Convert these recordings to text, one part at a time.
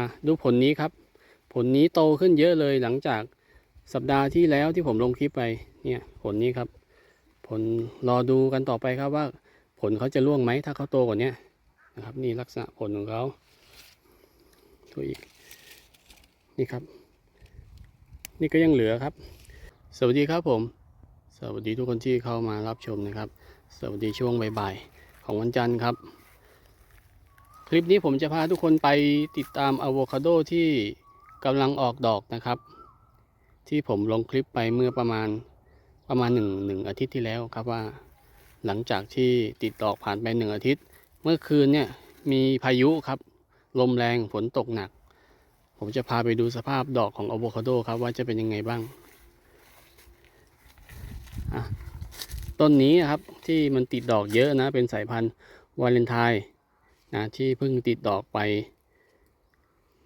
อะดูผลนี้ครับ ผลนี้โตขึ้นเยอะเลยหลังจากสัปดาห์ที่แล้วที่ผมลงคลิปไปเนี่ยผลนี้ครับ ผลรอดูกันต่อไปครับว่าผลเขาจะร่วงไหมถ้าเขาโตกว่านี้นะครับ นี่ลักษณะผลของเขาตัวอีกนี่ครับ นี่ก็ยังเหลือครับ สวัสดีครับผม สวัสดีทุกคนที่เข้ามารับชมนะครับ สวัสดีช่วงบ่ายๆของวันจันทร์ครับ คลิปนี้ผมจะพาทุกคนไปติดตามอะโวคาโดที่กำลังออกดอกนะครับ ที่ผมลงคลิปไปเมื่อประมาณประมาณหนึ่งหนึ่งอาทิตย์ที่แล้วครับว่า หลังจากที่ติดดอกผ่านไปหนึ่งอาทิตย์ เมื่อคืนเนี่ยมีพายุครับ ลมแรงฝนตกหนัก ผมจะพาไปดูสภาพดอกของอะโวคาโดครับว่าจะเป็นยังไงบ้างต้นนี้ครับที่มันติดดอกเยอะนะเป็นสายพันธุ์วาเลนไทน์ นะที่เพิ่งติดดอกไป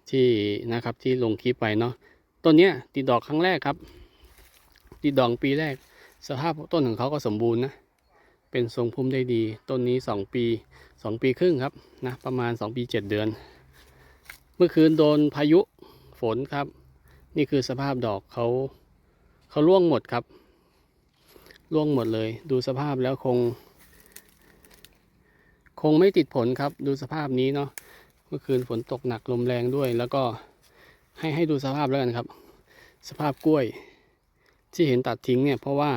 ที่นะครับที่ลงคลิปไปเนาะต้นเนี้ยติดดอกครั้งแรกครับ ติดดอกปีแรก สภาพต้นของเขาก็สมบูรณ์นะเป็นทรงพุ่มได้ดี ต้นนี้สองปีสองปีครึ่งครับนะประมาณสองปีเจ็ดเดือน เมื่อคืนโดนพายุฝนครับ นี่คือสภาพดอกเขาเขาร่วงหมดครับร่วงหมดเลย ดูสภาพแล้วคง งไม่ติดผลครับ ดูสภาพนี้เนาะเมื่อคืนฝนตกหนักลมแรงด้วย แล้วก็ให้ให้ดูสภาพแล้วกันครับ สภาพกล้วย ที่เห็นตัดทิ้งเนี่ยเพราะว่า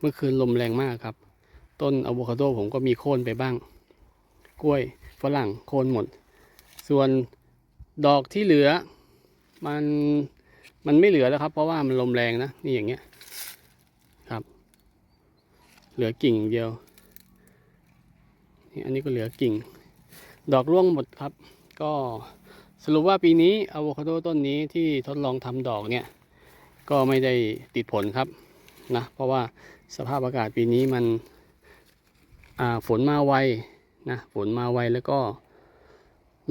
เมื่อคืนลมแรงมากครับ ต้นอะโวคาโดผมก็มีโค่นไปบ้าง กล้วยฝรั่งโค่นหมด ส่วนดอกที่เหลือ มันมันไม่เหลือแล้วครับ เพราะว่ามันลมแรงนะนี่อย่างเงี้ยครับ เหลือกิ่งอย่างเดียว นี่อันนี้ก็เหลือกิ่ง ดอกร่วงหมดครับ ก็สรุปว่าปีนี้อะโวคาโดต้นนี้ที่ทดลองทำดอกเนี่ย ก็ไม่ได้ติดผลครับนะเพราะว่าสภาพอากาศปีนี้มันอ่าฝนมาไวนะฝนมาไวแล้วก็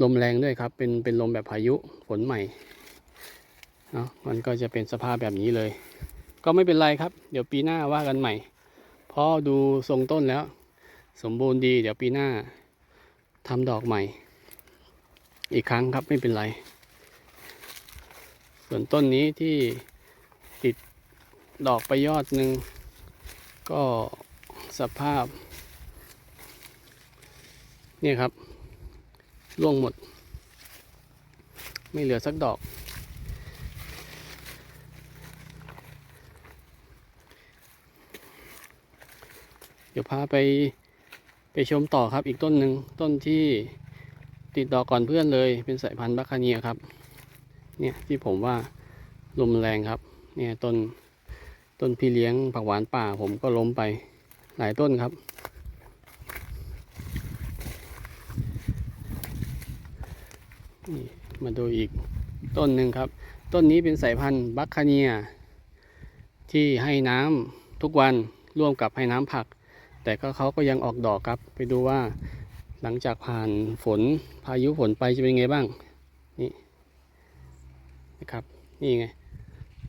ลมแรงด้วยครับ เป็นเป็นลมแบบพายุฝนใหม่เนาะมันก็จะเป็นสภาพแบบนี้เลย ก็ไม่เป็นไรครับ เดี๋ยวปีหน้าว่ากันใหม่เพราะดูทรงต้นแล้ว สมบูรณ์ดีเดี๋ยวปีหน้าทำดอกใหม่ อีกครั้งครับไม่เป็นไร ส่วนต้นนี้ที่ติดดอกไปยอดหนึ่งก็สภาพ เนี่ยครับร่วงหมด ไม่เหลือสักดอก เดี๋ยวพาไป ไปชมต่อครับอีกต้นหนึ่งต้นที่ติดดอกก่อนเพื่อนเลย เป็นสายพันธุ์บัคคาเนียครับ เนี่ยที่ผมว่าลมแรงครับ เนี่ยต้นต้นพี่เลี้ยงผักหวานป่าผมก็ล้มไปหลายต้นครับ นี่มาดูอีกต้นหนึ่งครับ ต้นนี้เป็นสายพันธุ์บัคคาเนีย ที่ให้น้ำทุกวันร่วมกับให้น้ำผัก แต่ก็เขาก็ยังออกดอกครับ ไปดูว่าหลังจากผ่านฝนพายุฝนไปจะเป็นไงบ้าง นี่นะครับนี่ไง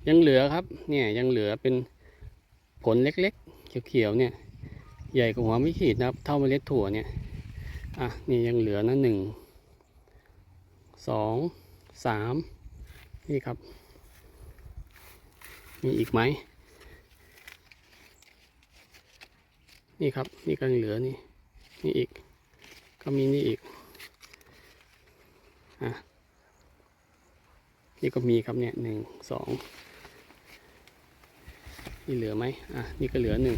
ยังเหลือครับเนี่ยยังเหลือเป็นผลเล็กๆเขียวๆเนี่ย ใหญ่กว่าหัวไม่ขีดนะครับ เท่าเมล็ดถั่วเนี่ยอะนี่ยังเหลือนะหนึ่งสองสามนี่ครับ มีอีกไหม นี่ครับ นี่ก็ยังเหลือนี่ นี่อีก ก็มีนี่อีก อะ นี่ก็มีครับเนี่ยหนึ่งสองนี่เหลือไหมอะ นี่ก็เหลือหนึ่ง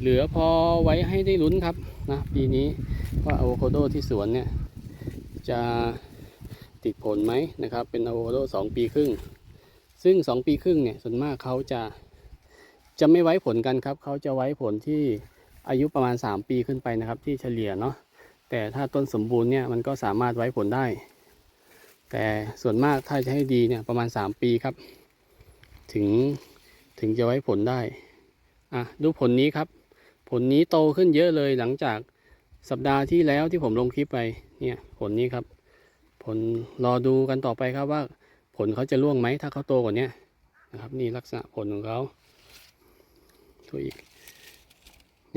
เหลือพอไว้ให้ได้ลุ้นครับนะปีนี้ว่าอะโวคาโดที่สวนเนี่ย จะติดผลไหมนะครับ เป็นอะโวคาโดสองปีครึ่ง ซึ่งสองปีครึ่งเนี่ยส่วนมากเขาจะจะไม่ไว้ผลกันครับ เขาจะไว้ผลที่ อายุประมาณ 3 ปีขึ้นไปนะครับ ที่เฉลี่ยเนาะแต่ถ้าต้นสมบูรณ์เนี่ยมันก็สามารถไว้ผลได้ แต่ส่วนมากถ้าจะให้ดีเนี่ยประมาณ 3 ปีครับ ถึงถึงจะไว้ผลได้อะดูผลนี้ครับ ผลนี้โตขึ้นเยอะเลยหลังจากสัปดาห์ที่แล้วที่ผมลงคลิปไปเนี่ยผลนี้ครับ ผลรอดูกันต่อไปครับว่าผลเขาจะร่วงไหมถ้าเขาโตกว่านี้นะครับ นี่ลักษณะผลของเขาตัวอีก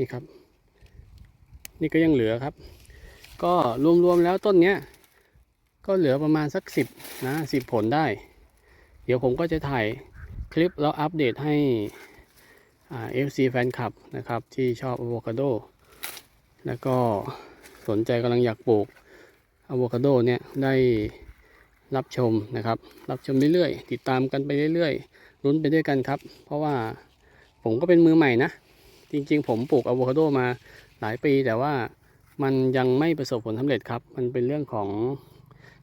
นี่ครับ นี่ก็ยังเหลือครับ ก็รวมๆแล้วต้นเนี้ย ก็เหลือประมาณสักสิบนะสิบผลได้ เดี๋ยวผมก็จะถ่ายคลิปแล้วอัปเดตให้เอ่า FC แฟนคลับนะครับที่ชอบอะโวคาโด แล้วก็สนใจกำลังอยากปลูกอะโวคาโดเนี่ยได้รับชมนะครับ รับชมเรื่อยๆ ติดตามกันไปเรื่อยๆลุ้นไปด้วยกันครับ เพราะว่าผมก็เป็นมือใหม่นะ จริง ๆ ผมปลูกอะโวคาโดมาหลายปีแต่ว่ามันยังไม่ประสบผลสำเร็จครับ มันเป็นเรื่องของ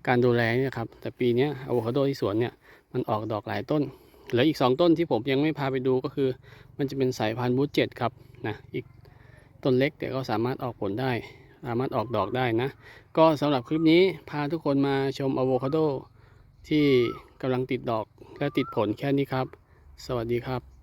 การดูแลนี่ครับ แต่ปีนี้อะโวคาโดที่สวนเนี่ยมันออกดอกหลายต้น เหลืออีก 2 ต้นที่ผมยังไม่พาไปดูก็คือ มันจะเป็นสายพันธุ์บูเจ็ดครับนะอีกต้นเล็กแต่ก็สามารถออกผลได้ สามารถออกดอกได้นะ ก็สำหรับคลิปนี้พาทุกคนมาชมอะโวคาโดที่กำลังติดดอกและติดผลแค่นี้ครับ สวัสดีครับ